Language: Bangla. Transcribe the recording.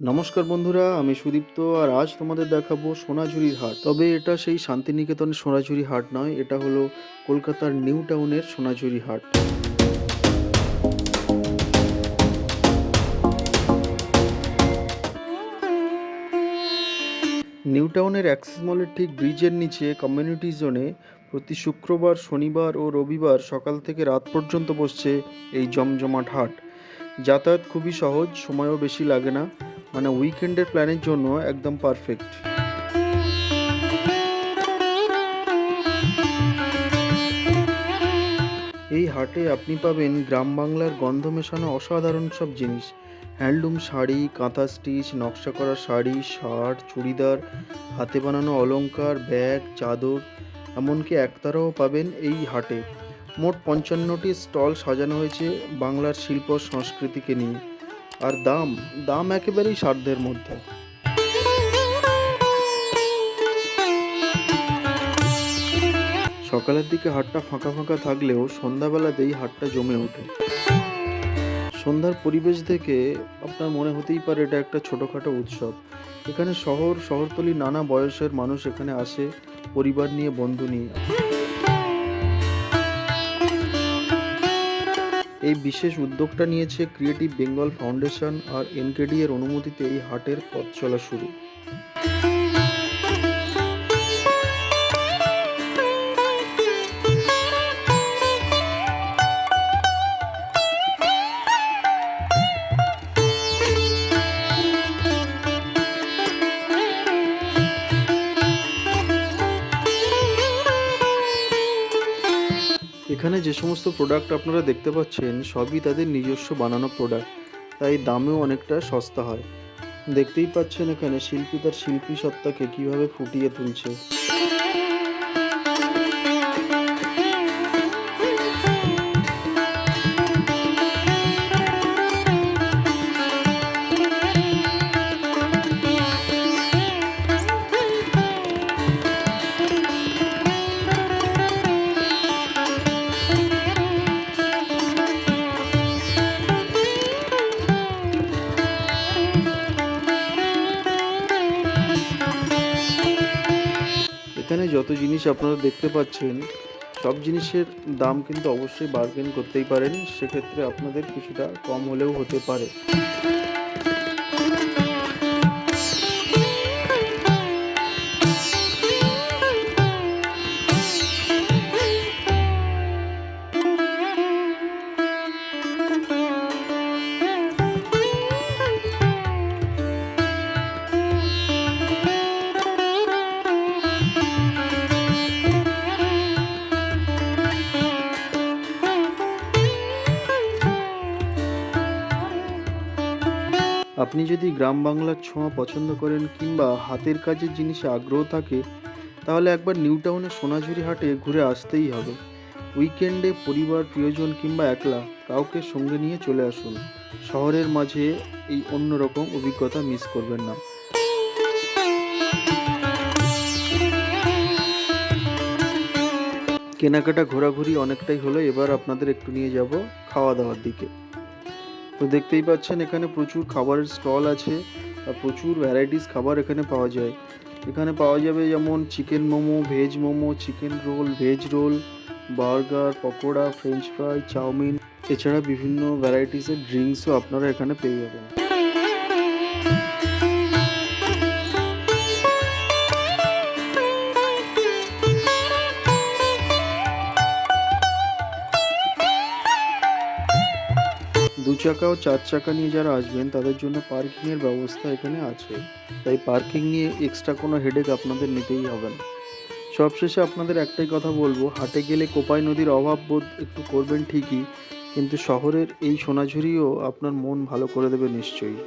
নমস্কার বন্ধুরা, আমি সুদীপ্ত আর আজ তোমাদের দেখাবো সোনাঝুরির হাট। তবে এটা সেই শান্তিনিকেতনের সোনাঝুরি হাট নয়, এটা হলো কলকাতার নিউ টাউনের সোনাঝুরি হাট। নিউ টাউনের অ্যাক্সিস মলের ঠিক ব্রিজের নিচে কমিউনিটি জোনে প্রতি শুক্রবার, শনিবার ও রবিবার সকাল থেকে রাত পর্যন্ত বসছে এই জমজমাট হাট। যাতায়াত খুবই সহজ, সময়ও বেশি লাগে না। মানে উইকেন্ডের প্ল্যানের জন্য একদম পারফেক্ট এই হাটে আপনি পাবেন গ্রাম বাংলার গন্ধ মেশানো অসাধারণ সব জিনিস। হ্যান্ডলুম শাড়ি, কাঁথা স্টিচ নকশা করা শাড়ি, শার্ট, চুড়িদার, হাতে বানানো অলংকার, ব্যাগ, চাদর, এমনকি একতারাও পাবেন এই হাটে। মোট পঞ্চান্নটি স্টল সাজানো হয়েছে বাংলার শিল্প সংস্কৃতিকে নিয়ে। আর দাম দাম একেবারেই সাধ্যের মধ্যে। সকালের দিকে হাটটা ফাঁকা ফাঁকা থাকলেও সন্ধ্যাবেলাতেই হাটটা জমে ওঠে। সন্ধ্যার পরিবেশ দেখে আপনার মনে হতেই পারে এটা একটা ছোটোখাটো উৎসব। এখানে শহর শহরতলি নানা বয়সের মানুষ এখানে আসে, পরিবার নিয়ে, বন্ধু নিয়ে। এই বিশেষ উদ্যোগটা নিয়েছে ক্রিয়েটিভ বেঙ্গল ফাউন্ডেশন আর এনকেডি এর অনুমতিতে এই হাটের পথ চলা শুরু। এখানে যে সমস্ত প্রোডাক্ট আপনারা দেখতে পাচ্ছেন, সবই তাদের নিজস্ব বানানো প্রোডাক্ট তাই দামেও অনেকটা সস্তা হয়। দেখতেই পাচ্ছেন এখানে শিল্পী তার শিল্পী সত্তাকে কীভাবে ফুটিয়ে তুলছে। যত জিনিস আপনারা দেখতে পাচ্ছেন, সব জিনিসের দাম কিন্তু অবশ্যই বার্গেন করতেই পারেন। সেক্ষেত্রে আপনাদের কিছুটা কম হলেও হতে পারে। আপনি যদি গ্রাম বাংলার ছোঁয়া পছন্দ করেন কিংবা হাতের কাজের জিনিসে আগ্রহ থাকে, তাহলে একবার নিউ টাউনের সোনাঝুরি হাটে ঘুরে আসতেই হবে। উইকেন্ডে পরিবার, প্রিয়জন কিংবা একলা কাউকে সঙ্গে নিয়ে চলে আসুন। শহরের মাঝে এই অন্যরকম অভিজ্ঞতা মিস করবেন না। কেনাকাটা ঘোরাঘুরি অনেকটাই হলো, এবার আপনাদের একটু নিয়ে যাব খাওয়া দাওয়ার দিকে। তো দেখতেই পাচ্ছেন, এখানে প্রচুর খাবারের স্টল আছে আর প্রচুর ভ্যারাইটিস খাবার এখানে পাওয়া যায়। এখানে পাওয়া যাবে যেমন chicken momo veg momo chicken roll veg roll burger pakora french fry chow mein. এছাড়া বিভিন্ন ভ্যারাইটিসের ড্রিঙ্কসও আপনারা এখানে পেয়ে যাবেন। দু চাকা ও চার চাকা নিয়ে যারা আসবেন, তাদের জন্য পার্কিংয়ের ব্যবস্থা এখানে আছে। তাই পার্কিং নিয়ে এক্সট্রা কোনো হেডেক আপনাদের নিতেই হবে না। সবশেষে আপনাদের একটাই কথা বলব, হাটে গেলে কোপাই নদীর অভাব বোধ একটু করবেন ঠিকই, কিন্তু শহরের এই সোনাঝুরিও আপনার মন ভালো করে দেবে নিশ্চয়ই।